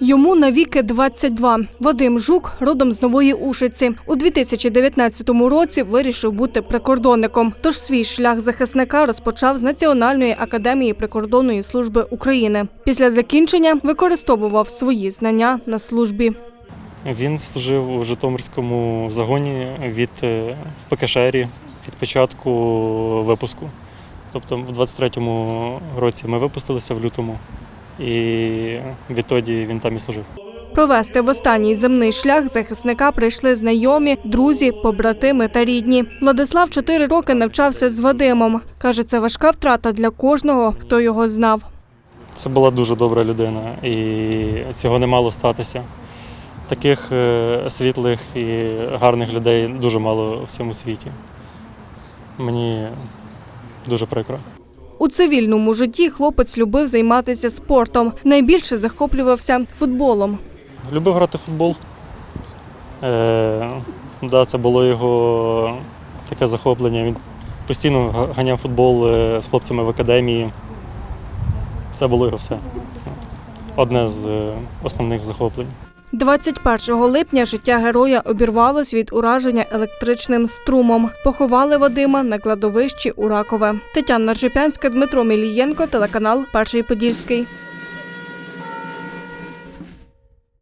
Йому навіки 22. Вадим Жук родом з Нової Ушиці. У 2019 році вирішив бути прикордонником. Тож свій шлях захисника розпочав з Національної академії прикордонної служби України. Після закінчення використовував свої знання на службі. Він служив у Житомирському загоні від е, в ПКШРі від початку випуску. Тобто в 23-му році ми випустилися в лютому, і відтоді він там і служив. Провести в останній земний шлях захисника прийшли знайомі, друзі, побратими та рідні. Владислав чотири роки навчався з Вадимом. Каже, це важка втрата для кожного, хто його знав. Це була дуже добра людина, і цього не мало статися. Таких е, світлих і гарних людей дуже мало в цьому світі. Мені дуже прикро. У цивільному житті хлопець любив займатися спортом. Найбільше захоплювався футболом. Любив грати в футбол. Е, да, це було його таке захоплення. Він постійно ганяв футбол е, з хлопцями в академії. Це було його все. Одне з е, основних захоплень. 21 липня життя героя обірвалось від ураження електричним струмом. Поховали Вадима на кладовищі у Ракове. Тетяна Ржепянська, Дмитро Мілієнко, телеканал Перший Подільський.